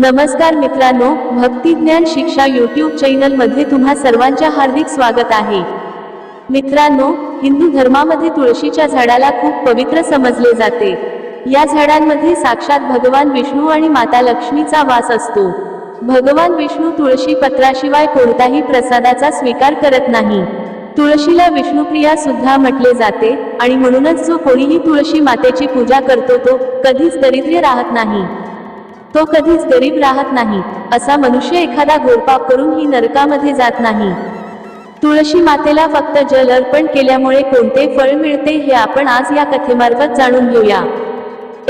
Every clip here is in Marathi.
नमस्कार मित्रांनो भक्ती ज्ञान शिक्षा युट्यूब चॅनलमध्ये तुम्हा सर्वांच्या हार्दिक स्वागत आहे. मित्रांनो हिंदू धर्मामध्ये तुळशीच्या झाडाला खूप पवित्र समजले जाते. या झाडांमध्ये साक्षात भगवान विष्णू आणि माता लक्ष्मीचा वास असतो. भगवान विष्णू तुळशी पत्राशिवाय कोणताही प्रसादाचा स्वीकार करत नाही. तुळशीला विष्णुप्रिया सुद्धा म्हटले जाते आणि म्हणूनच जो कोणीही तुळशी मातेची पूजा करतो तो कधीच दरिद्र्य राहत नाही. तो कधीच गरीब राहत नाही असा मनुष्य एखादा गोडपाप करून ही नरकामध्ये जात नाही. तुळशी मातेला फक्त जल अर्पण केल्यामुळे कोणते फळ मिळते हे आपण आज या कथेमार्फत जाणून घेऊया.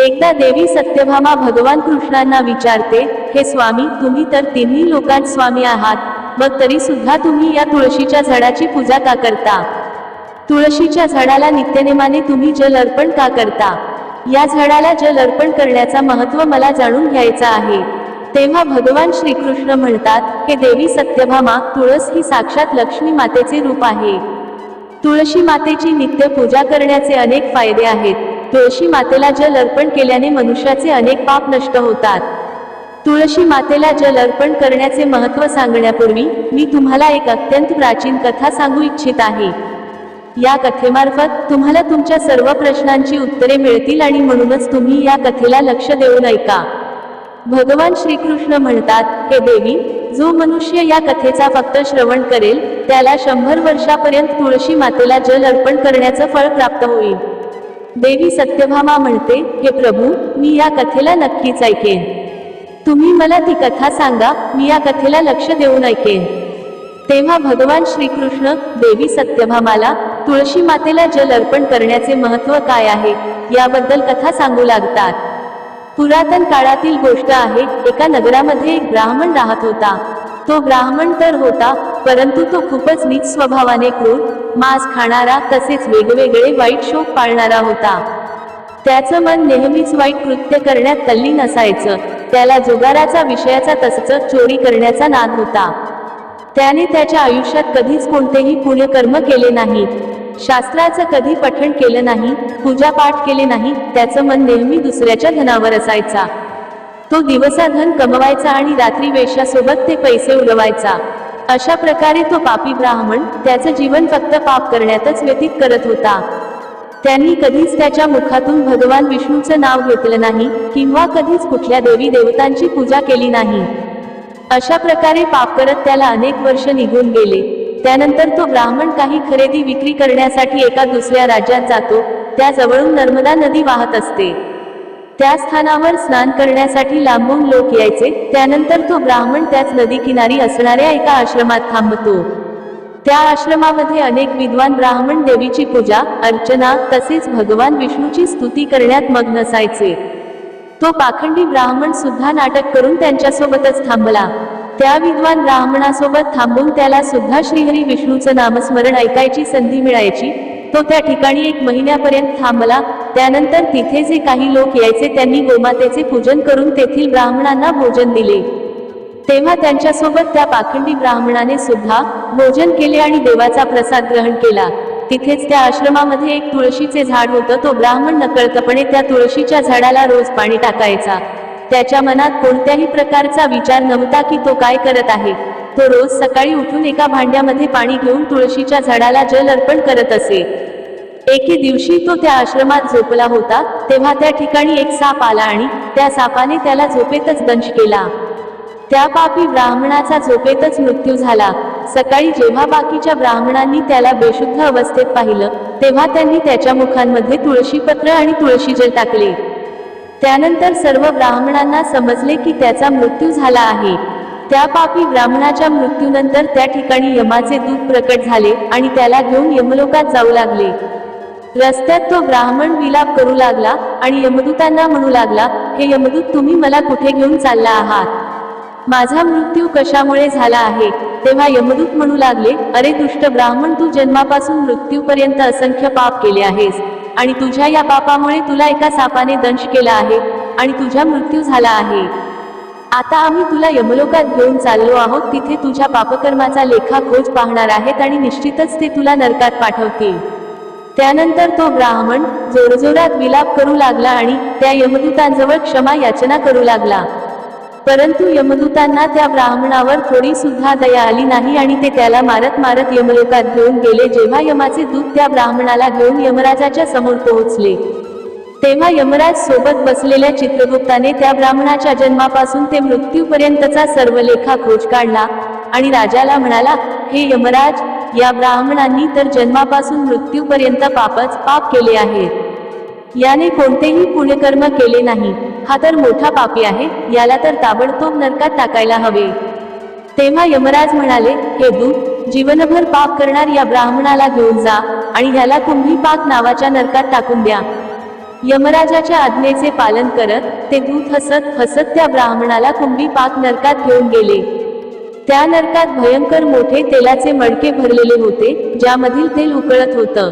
एकदा देवी सत्यभामा भगवान कृष्णांना विचारते हे स्वामी तुम्ही तर तिन्ही लोकांत स्वामी आहात मग तरी सुद्धा तुम्ही या तुळशीच्या झाडाची पूजा का करता? तुळशीच्या झाडाला नित्यनेमाने तुम्ही जल अर्पण का करता? या झाडाला जल अर्पण करण्याचा महत्त्व मला जाणून घ्यायचा आहे. तेव्हा भगवान श्रीकृष्ण म्हणतात हे देवी सत्यभामा तुळस ही साक्षात लक्ष्मी मातेचे रूप आहे. तुळशी मातेची नित्य पूजा करण्याचे अनेक फायदे आहेत. तुळशी मातेला जल अर्पण केल्याने मनुष्याचे अनेक पाप नष्ट होतात. तुळशी मातेला जल अर्पण करण्याचे महत्त्व सांगण्यापूर्वी मी तुम्हाला एक अत्यंत प्राचीन कथा सांगू इच्छित आहे. या कथेमार्फत तुम्हाला तुमच्या सर्व प्रश्नांची उत्तरे मिळतील आणि म्हणूनच तुम्ही या कथेला लक्ष देऊन ऐका भगवान श्रीकृष्ण म्हणतात हे देवी जो मनुष्य या कथेचा फक्त श्रवण करेल त्याला शंभर वर्षापर्यंत तुळशी मातेला जल अर्पण करण्याचं फळ प्राप्त होईल. देवी सत्यभामा म्हणते हे प्रभू मी या कथेला नक्कीच ऐकेन. तुम्ही मला ती कथा सांगा मी या कथेला लक्ष देऊन ऐकेन तेव्हा भगवान श्रीकृष्ण देवी सत्यभामाला तुळशी मातेला जल अर्पण करण्याचे महत्त्व काय आहे याबद्दल कथा सांगू लागतात. पुरातन काळातील गोष्ट आहे एका नगरामध्ये एक ब्राह्मण राहत होता. तो ब्राह्मण तर होता परंतु तो खूपच नीच स्वभावाने क्रूर मांस खाणारा तसेच वेगवेगळे वाईट शोक पाळणारा होता. त्याचं मन नेहमीच वाईट कृत्य करण्यात तल्लीन असायचं त्याला जुगाराचा विषयाचा तसंच चोरी करण्याचा नाद होता. त्याने त्याच्या आयुष्यात कधीच कोणतेही पुण्यकर्म केले नाही शास्त्राचं कधी पठण केलं नाही पूजापाठ केले नाही त्याचं मन नेहमी दुसऱ्याच्या धनावर असायचा. तो दिवसा धन कमवायचा आणि रात्री वेशासोबत ते पैसे उडवायचा. अशा प्रकारे तो पापी ब्राह्मण त्याचं जीवन फक्त पाप करण्यातच व्यतीत करत होता. त्यांनी कधीच त्याच्या मुखातून भगवान विष्णूचं नाव घेतलं नाही किंवा कधीच कुठल्या देवी देवतांची पूजा केली नाही. अशा प्रकारे पाप करत त्याला अनेक वर्ष निघून गेले. त्यानंतर तो ब्राह्मण काही खरेदी विक्री करण्यासाठी एका दुसऱ्या राज्यात जातो. त्याजवळून नर्मदा नदी वाहत असते. त्या स्थानावर स्नान करण्यासाठी लांबून लोक यायचे. त्यानंतर तो ब्राह्मण त्याच नदी किनारी असणाऱ्या एका आश्रमात थांबतो. त्या आश्रमामध्ये अनेक विद्वान ब्राह्मण देवीची पूजा अर्चना तसेच भगवान विष्णूची स्तुती करण्यात मग्न असायचे. तो पाखंडी ब्राह्मण सुद्धा नाटक करून त्यांच्यासोबतच थांबला. त्या विद्वान ब्राह्मणासोबत थांबून त्याला सुद्धा श्रीहरी विष्णूचं नामस्मरण ऐकायची संधी मिळायची. तो त्या ठिकाणी एक महिन्यापर्यंत थांबला. त्यानंतर तिथे जे काही लोक यायचे त्यांनी गोमातेचे पूजन करून तेथील ब्राह्मणांना भोजन दिले. तेव्हा त्यांच्यासोबत त्या पाखंडी ब्राह्मणाने सुद्धा भोजन केले आणि देवाचा प्रसाद ग्रहण केला. तिथेच त्या आश्रमामध्ये एक तुळशीचे झाड होतं. तो ब्राह्मण नकळतपणे त्या तुळशीच्या झाडाला रोज पाणी टाकायचा. त्याच्या मनात कोणत्याही प्रकारचा विचार नव्हता की तो काय करत आहे. तो रोज सकाळी उठून एका भांड्यामध्ये पाणी घेऊन तुळशीच्या झाडाला जल अर्पण करत असे. एके दिवशी तो त्या आश्रमात झोपला होता तेव्हा त्या ठिकाणी एक साप आला आणि त्या सापाने त्याला झोपेतच दंश केला. त्या पापी ब्राह्मणाचा झोपेतच मृत्यू झाला. सकाळी जेव्हा बाकीच्या ब्राह्मणांनी त्याला बेशुद्ध अवस्थेत पाहिलं तेव्हा त्यांनी त्याच्या मुखांमध्ये तुळशीपत्र आणि तुळशी जल टाकले. त्यानंतर सर्व ब्राह्मणांना समजले की त्याचा मृत्यू झाला आहे. त्या पापी ब्राह्मणाच्या मृत्यूनंतर त्या ठिकाणी यमाचे दूत प्रकट झाले आणि त्याला घेऊन यमलोकात जाऊ लागले. रस्त्यात तो ब्राह्मण विलाप करू लागला आणि यमदूतांना म्हणू लागला हे यमदूत तुम्ही मला कुठे घेऊन चालला आहात? माझा मृत्यू कशामुळे झाला आहे? तेव्हा यमदूत म्हणू लागले अरे दुष्ट ब्राह्मण तू जन्मापासून मृत्यूपर्यंत असंख्य पाप केले आहेस. आणि तुझ्या या पापामुळे तुला एका सापाने दंश केला आहे आणि तुझा मृत्यू झाला आहे. आता आम्ही तुला यमलोकात घेऊन चाललो आहोत. तिथे तुझ्या पापकर्माचा लेखा खोज पाहणार आहेत आणि निश्चितच ते तुला नरकात पाठवतील. त्यानंतर तो ब्राह्मण जोरजोरात विलाप करू लागला आणि त्या यमदूतांजवळ क्षमा याचना करू लागला. परंतु यमदूतांना त्या ब्राह्मणावर थोडी सुद्धा दया आली नाही आणि ते त्याला मारत मारत यमलोकात घेऊन गेले. जेव्हा यमाचे दूत त्या ब्राह्मणाला घेऊन यमराजाच्या समोर पोहोचले तेव्हा यमराज सोबत बसलेल्या चित्रगुप्ताने त्या ब्राह्मणाच्या जन्मापासून ते मृत्यूपर्यंतचा सर्व लेखा खोज काढला आणि राजाला म्हणाला हे यमराज या ब्राह्मणांनी तर जन्मापासून मृत्यूपर्यंत पापच पाप केले आहेत. याने कोणतेही पुण्यकर्म केले नाही. हा तर मोठा पापी आहे याला तर ताबडतोब नरकात टाकायला हवे. तेव्हा यमराज म्हणाले हे दूत जीवनभर पाप करणार या ब्राह्मणाला घेऊन जा आणि ह्याला कुंभी पाक नावाच्या नरकात टाकून द्या. यमराजाच्या आज्ञेचे पालन करत ते दूत हसत हसत त्या ब्राह्मणाला कुंभी पाक नरकात घेऊन गेले. त्या नरकात भयंकर मोठे तेलाचे मडके भरलेले होते ज्यामधील तेल उकळत होतं.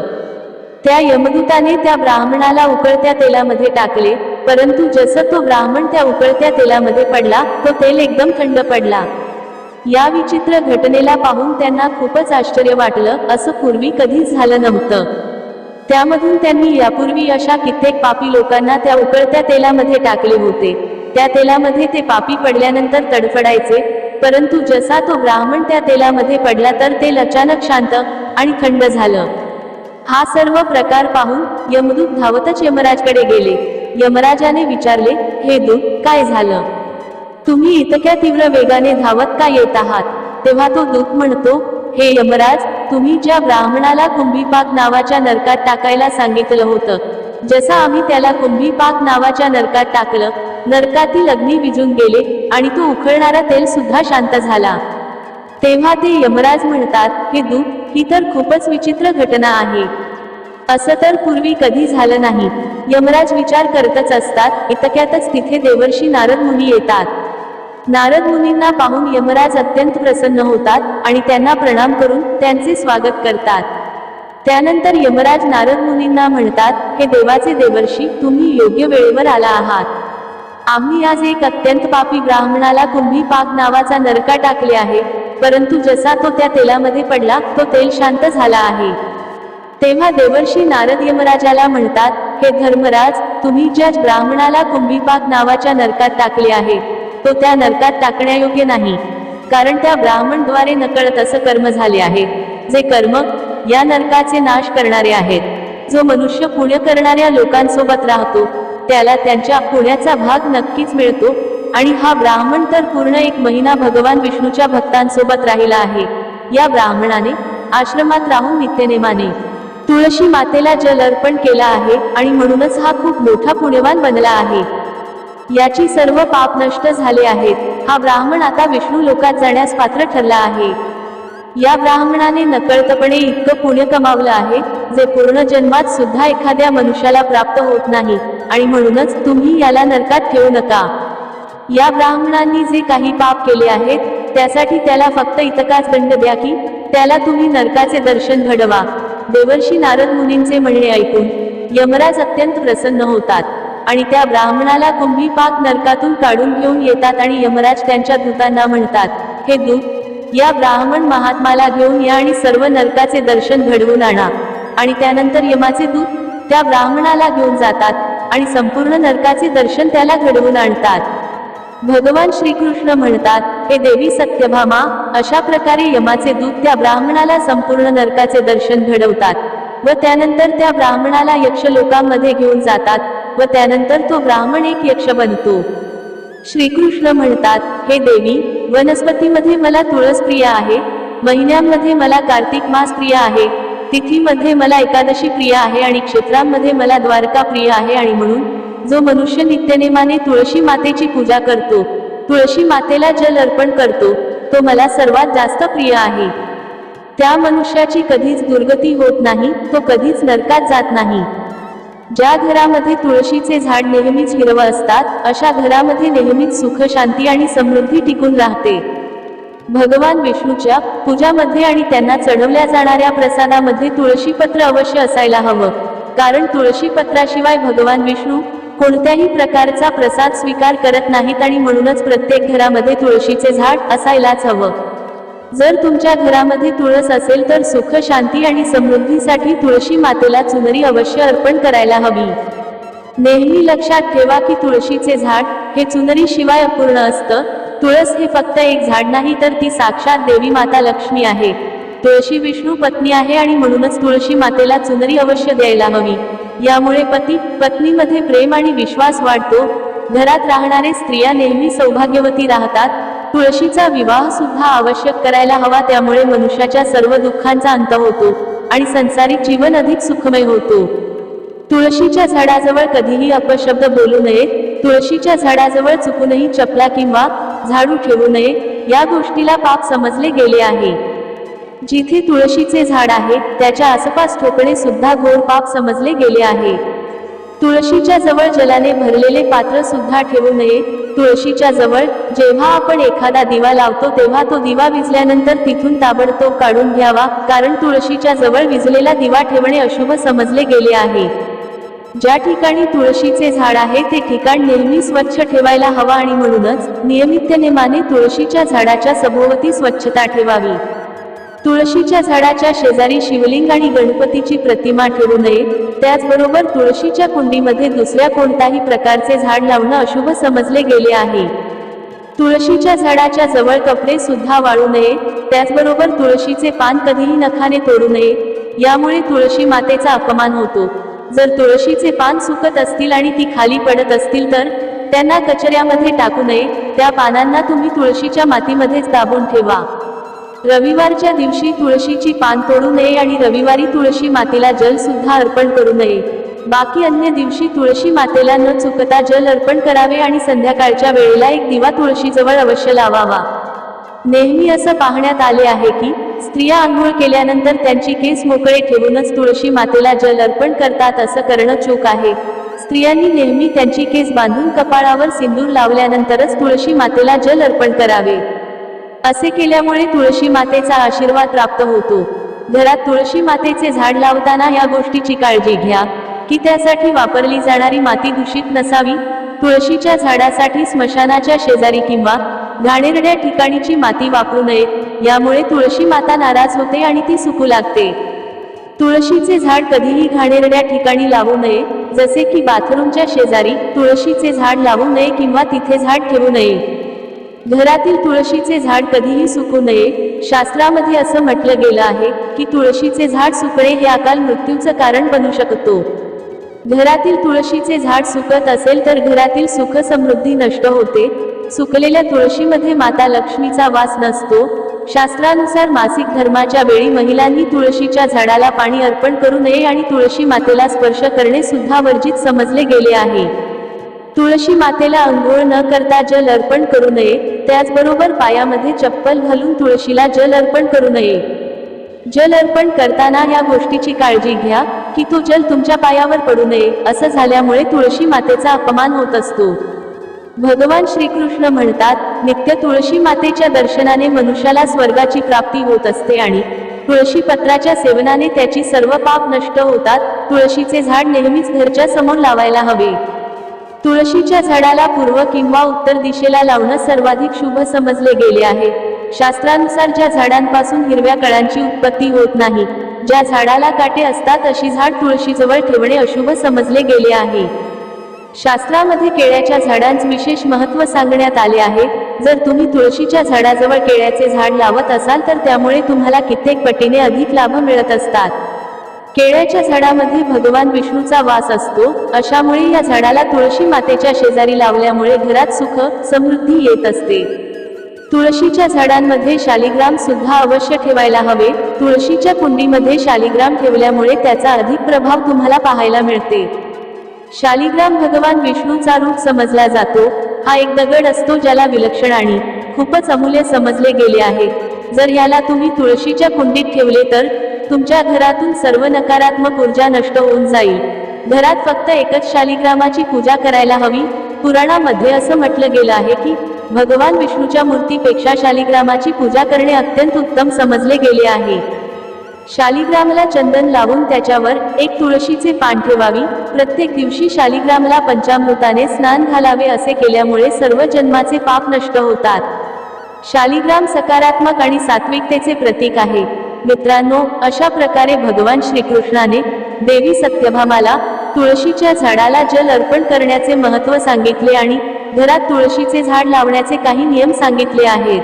त्या यमदूताने त्या ब्राह्मणाला उकळत्या तेलामध्ये टाकले परंतु जसं तो ब्राह्मण त्या उकळत्या तेलामध्ये पडला तो तेल एकदम थंड पडला. या विचित्र घटनेला पाहून त्यांना खूपच आश्चर्य वाटलं असं पूर्वी कधीच झालं नव्हतं. त्यामधून त्यांनी यापूर्वी अशा कित्येक पापी लोकांना त्या उकळत्या तेलामध्ये टाकले होते. त्या तेलामध्ये ते पापी पडल्यानंतर तडफडायचे परंतु जसा तो ब्राह्मण त्या तेलामध्ये पडला तर तेल अचानक शांत आणि थंड झालं. हा सर्व प्रकार पाहून यमदूत धावतच यमराजकडे गेले. यमराजाने विचारले हे दूत काय झालं? तुम्ही इतक्या तीव्र वेगाने धावत का येत आहात? तेव्हा तो दूत म्हणतो हे यमराज तुम्ही ज्या ब्राह्मणाला कुंभीपाक नावाच्या नरकात टाकायला सांगितलं होतं जसं आम्ही त्याला कुंभीपाक नावाच्या नरकात टाकलं नरकातील अग्नी विजून गेले आणि तो उखळणारा तेल सुद्धा शांत झाला. तेव्हा ते यमराज म्हणतात हे दूत ही तर खूपच विचित्र घटना आहे. असं तर पूर्वी कधी झालं नाही. यमराज विचार करतच असतात इतक्यातच तिथे देवर्षी नारद मुनी येतात. नारद मुनींना पाहून यमराज अत्यंत प्रसन्न होतात आणि त्यांना प्रणाम करून त्यांचे स्वागत करतात. त्यानंतर यमराज नारद मुनींना म्हणतात हे देवाचे देवर्षी तुम्ही योग्य वेळेवर आला आहात. आम्ही आज एक अत्यंत पापी ब्राह्मणाला कुंभी पाक नावाचा नरका टाकले आहे. परंतु जसा तो त्या तेलामध्ये पडला तो तेल शांत झाला आहे. तेव्हा देवर्षी नारद यमराजाला म्हणतात हे धर्मराज तुम्ही ज्या ब्राह्मणाला कुंभीपाक नावाच्या नरकात टाकले आहे तो त्या नरकात टाकण्यायोग्य नाही. कारण त्या ब्राह्मणद्वारे नकळत असं कर्म झाले आहे. जे कर्म या नरकाचे नाश करणारे आहेत. जो मनुष्य पुण्य करणाऱ्या लोकांसोबत राहतो त्याला त्यांच्या पुण्याचा भाग नक्कीच मिळतो आणि हा ब्राह्मण तर पूर्ण एक महिना भगवान विष्णूच्या भक्तांसोबत राहिला आहे. या ब्राह्मणाने आश्रमात राहून नित्यनेमाने तुळशी मातेला जल अर्पण केला आहे आणि म्हणूनच हा खूप मोठा पुण्यवान बनला आहे. याची सर्व पाप नष्ट झाले आहेत. हा ब्राह्मण आता विष्णू लोकात जाण्यास पात्र ठरला आहे. या ब्राह्मणाने नकळतपणे इतकं पुण्य कमावलं आहे जे पूर्ण जन्मात सुद्धा एखाद्या मनुष्याला प्राप्त होत नाही आणि म्हणूनच तुम्ही याला नरकात ठेवू नका. या ब्राह्मणांनी जे काही पाप केले आहेत त्यासाठी त्याला फक्त इतकाच दंड द्या की त्याला तुम्ही नरकाचे दर्शन घडवा. देवर्षी नारद मुनींचे म्हणणे ऐकून यमराज अत्यंत प्रसन्न होतात आणि त्या ब्राह्मणाला कुंभी पाक नरकातून काढून घेऊन येतात आणि यमराज त्यांच्या दूतांना म्हणतात हे दूत या ब्राह्मण महात्माला घेऊन या आणि सर्व नरकाचे दर्शन घडवून आणा. आणि त्यानंतर यमाचे दूत त्या ब्राह्मणाला घेऊन जातात आणि संपूर्ण नरकाचे दर्शन त्याला घडवून आणतात. भगवान श्रीकृष्ण म्हणतात हे देवी सत्यभामा अशा प्रकारे यमाचे दूत त्या ब्राह्मणाला संपूर्ण नरकाचे दर्शन घडवतात. व त्यानंतर त्या ब्राह्मणाला यक्ष लोकांमध्ये घेऊन जातात व त्यानंतर तो ब्राह्मण एक यक्ष बनतो. श्रीकृष्ण म्हणतात हे देवी वनस्पतीमध्ये मला तुळस प्रिय आहे महिन्यांमध्ये मला कार्तिक मास प्रिय आहे तिथीमध्ये मला एकादशी प्रिय आहे आणि क्षेत्रांमध्ये मला द्वारका प्रिय आहे आणि म्हणून जो मनुष्य नित्यनेमाने तुळशी मातेची पूजा करतो तुळशी मातेला जल अर्पण करतो तो मला सर्वात जास्त प्रिय आहे. त्या मनुष्याची कधीच दुर्गती होत नाही तो कधीच नरकात जात नाही. ज्या घरामध्ये तुळशीचे झाड नेहमीच हिरवं असतात अशा घरामध्ये नेहमीच सुख शांती आणि समृद्धी टिकून राहते. भगवान विष्णूच्या पूजामध्ये आणि त्यांना चढवल्या जाणाऱ्या प्रसादामध्ये तुळशीपत्र अवश्य असायला हवं कारण तुळशीपत्राशिवाय भगवान विष्णू कोणत्याही प्रकारचा प्रसाद स्वीकार करत नाहीत आणि म्हणूनच प्रत्येक घरामध्ये तुळशीचे झाड असायलाच हवं. जर तुमच्या घरामध्ये तुळस असेल तर सुख शांती आणि समृद्धीसाठी तुळशी मातेला चुनरी अवश्य अर्पण करायला हवी. नेहमी लक्षात ठेवा की तुळशीचे झाड हे चुनरी शिवाय अपूर्ण असतं. तुळस हे फक्त एक झाड नाही तर ती साक्षात देवी माता लक्ष्मी आहे. तुळशी विष्णू पत्नी आहे आणि म्हणूनच तुळशी मातेला चुनरी अवश्य द्यायला हवी. यामुळे पती पत्नीमध्ये प्रेम आणि विश्वास वाढतो. घरात राहणारे स्त्रिया नेहमी सौभाग्यवती राहतात. तुळशीचा विवाह सुद्धा आवश्यक करायला हवा त्यामुळे मनुष्याच्या सर्व दुःखांचा अंत होतो आणि संसारिक जीवन अधिक सुखमय होतो. तुळशीच्या झाडाजवळ कधीही अपशब्द बोलू नये तुळशीच्या झाडाजवळ चुकूनही चपला किंवा झाडू ठेवू नये या गोष्टीला पाप समजले गेले आहे. जिथे तुळशीचे झाड आहे त्याच्या आसपास ठोकणे सुद्धा घोर पाप समजले गेले आहे. तुळशीच्या जवळ जलाने भरलेले पात्र सुद्धा ठेवू नये. तुळशीच्या जवळ जेव्हा आपण एखादा दिवा लावतो तेव्हा तो दिवा विजल्यानंतर तिथून ताबडतोब काढून घ्यावा कारण तुळशीच्या जवळ विजलेला दिवा ठेवणे अशुभ समजले गेले आहे. ज्या ठिकाणी तुळशीचे झाड आहे ते ठिकाण नेहमी स्वच्छ ठेवायला हवा आणि म्हणूनच नियमित नेमाने तुळशीच्या झाडाच्या सभोवती स्वच्छता ठेवावी. तुळशीच्या झाडाच्या शेजारी शिवलिंग आणि गणपतीची प्रतिमा ठेवू नये. त्याचबरोबर तुळशीच्या कुंडीमध्ये दुसऱ्या कोणत्याही प्रकारचे झाड लावणं अशुभ समजले गेले आहे. तुळशीच्या झाडाच्या जवळ कपडे सुद्धा वाळू नये. त्याचबरोबर तुळशीचे पान कधीही नखाने तोडू नये. यामुळे तुळशी मातेचा अपमान होतो. जर तुळशीचे पान सुकत असतील आणि ती खाली पडत असतील तर त्यांना कचऱ्यामध्ये टाकू नये. त्या पानांना तुम्ही तुळशीच्या मातीमध्येच दाबून ठेवा. रविवारच्या दिवशी तुळशीची पान तोडू नये आणि रविवारी तुळशी मातेला जल सुद्धा अर्पण करू नये. बाकी अन्य दिवशी तुळशी मातेला न चुकता जल अर्पण करावे आणि संध्याकाळच्या वेळेला एक दिवा तुळशीजवळ अवश्य लावावा. नेहमी असं पाहण्यात आले आहे की स्त्रिया आंघोळ केल्यानंतर त्यांची केस मोकळे ठेवूनच तुळशी मातेला जल अर्पण करतात असं करणं चूक आहे. स्त्रियांनी नेहमी त्यांची केस बांधून कपाळावर सिंदूर लावल्यानंतरच तुळशी मातेला जल अर्पण करावे. असे केल्यामुळे तुळशी मातेचा आशीर्वाद प्राप्त होतो. घरात तुळशी मातेचे झाड लावताना या गोष्टीची काळजी घ्या की त्यासाठी वापरली जाणारी माती दूषित नसावी. तुळशीच्या झाडासाठी स्मशानाच्या शेजारी किंवा घाणेरड्या ठिकाणीची माती वापरू नये यामुळे तुळशी माता नाराज होते आणि ती सुकू लागते. तुळशीचे झाड कधीही घाणेरड्या ठिकाणी लावू नये जसे की बाथरूमच्या शेजारी तुळशीचे झाड लावू नये किंवा तिथे झाड ठेवू नये. घरातील तुळशीचे झाड कधीही सुकू नये. शास्त्रामध्ये असं म्हटलं गेलं आहे की तुळशीचे झाड सुकणे हे अकाल मृत्यूचं कारण बनू शकतो. घरातील तुळशीचे झाड सुकत असेल तर घरातील सुख समृद्धी नष्ट होते. सुकलेल्या तुळशीमध्ये माता लक्ष्मीचा वास नसतो. शास्त्रानुसार मासिक धर्माच्या वेळी महिलांनी तुळशीच्या झाडाला पाणी अर्पण करू नये आणि तुळशी मातेला स्पर्श करणे सुद्धा वर्जित समजले गेले आहे. तुळशी मातेला अंघोळ न करता जल अर्पण करू नये. त्याचबरोबर पायामध्ये चप्पल घालून तुळशीला जल अर्पण करू नये. जल अर्पण करताना या गोष्टीची काळजी घ्या की तो जल तुमच्या पायावर पडू नये. असं झाल्यामुळे तुळशी मातेचा अपमान होत असतो. भगवान श्रीकृष्ण म्हणतात नित्य तुळशी मातेच्या दर्शनाने मनुष्याला स्वर्गाची प्राप्ती होत असते आणि तुळशी पत्राच्या सेवनाने त्याची सर्व पाप नष्ट होतात. तुळशीचे झाड नेहमीच घरच्या समोर लावायला हवे. तुळशीच्या झाडाला पूर्व किंवा उत्तर दिशेला लावणं सर्वाधिक शुभ समजले गेले आहे. शास्त्रानुसार ज्या झाडांपासून हिरव्या कळांची उत्पत्ती होत नाही ज्या झाडाला काटे असतात अशी झाड तुळशीजवळ ठेवणे अशुभ समजले गेले आहे. शास्त्रामध्ये केळ्याच्या झाडांच विशेष महत्त्व सांगण्यात आले आहे. जर तुम्ही तुळशीच्या झाडाजवळ केळ्याचे झाड लावत असाल तर त्यामुळे तुम्हाला कित्येक पटीने अधिक लाभ मिळत असतात. केळ्याच्या झाडामध्ये भगवान विष्णूचा वास असतो अशामुळे या झाडाला तुळशी मातेच्या शेजारी लावल्यामुळे घरात सुख समृद्धी येत असते. तुळशीच्या झाडांमध्ये शालिग्राम सुद्धा अवश्य ठेवायला हवे. तुळशीच्या कुंडीमध्ये शालिग्राम ठेवल्यामुळे त्याचा अधिक प्रभाव तुम्हाला पाहायला मिळते. शालिग्राम भगवान विष्णूचा रूप समजला जातो. हा एक दगड असतो ज्याला विलक्षण आणि खूपच अमूल्य समजले गेले आहे. जर याला तुम्ही तुळशीच्या कुंडीत ठेवले तर तुमच्या घरातून सर्व नकारात्मक ऊर्जा नष्ट होऊन जाईल. घरात फक्त एकच शालिग्रामाची पूजा करायला हवी. पुराणामध्ये असं म्हटलं गेलं आहे की भगवान विष्णूच्या मूर्तीपेक्षा शालिग्रामाची पूजा करणे अत्यंत उत्तम समजले गेले आहे. शालिग्रामला चंदन लावून त्याच्यावर एक तुळशीचे पान ठेवावी. प्रत्येक दिवशी शालिग्रामला पंचामृताने स्नान घालावे असे केल्यामुळे सर्व जन्माचे पाप नष्ट होतात. शालिग्राम सकारात्मक आणि सात्विकतेचे प्रतीक आहे. मित्रांनो अशा प्रकारे भगवान श्रीकृष्णाने देवी सत्यभामाला तुळशीच्या झाडाला जल अर्पण करण्याचे महत्त्व सांगितले आणि घरात तुळशीचे झाड लावण्याचे काही नियम सांगितले आहेत.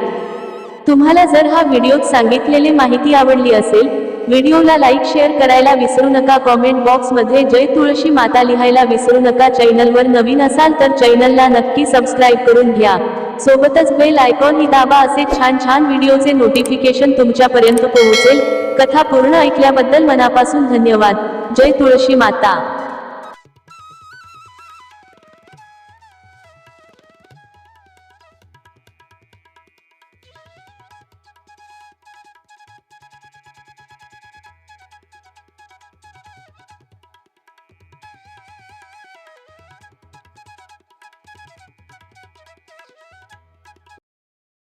तुम्हाला जर हा व्हिडिओत सांगितलेली माहिती आवडली असेल व्हिडिओला लाईक शेअर करायला विसरू नका. कॉमेंट बॉक्समध्ये जय तुळशी माता लिहायला विसरू नका. चॅनलवर नवीन असाल तर चॅनलला नक्की सबस्क्राईब करून घ्या. सोबतच बेल आयकॉन ही दाबा असे छान छान व्हिडिओचे नोटिफिकेशन तुमच्यापर्यंत पोहोचेल. कथा पूर्ण ऐकल्याबद्दल मनापासून धन्यवाद. जय तुळशी माता.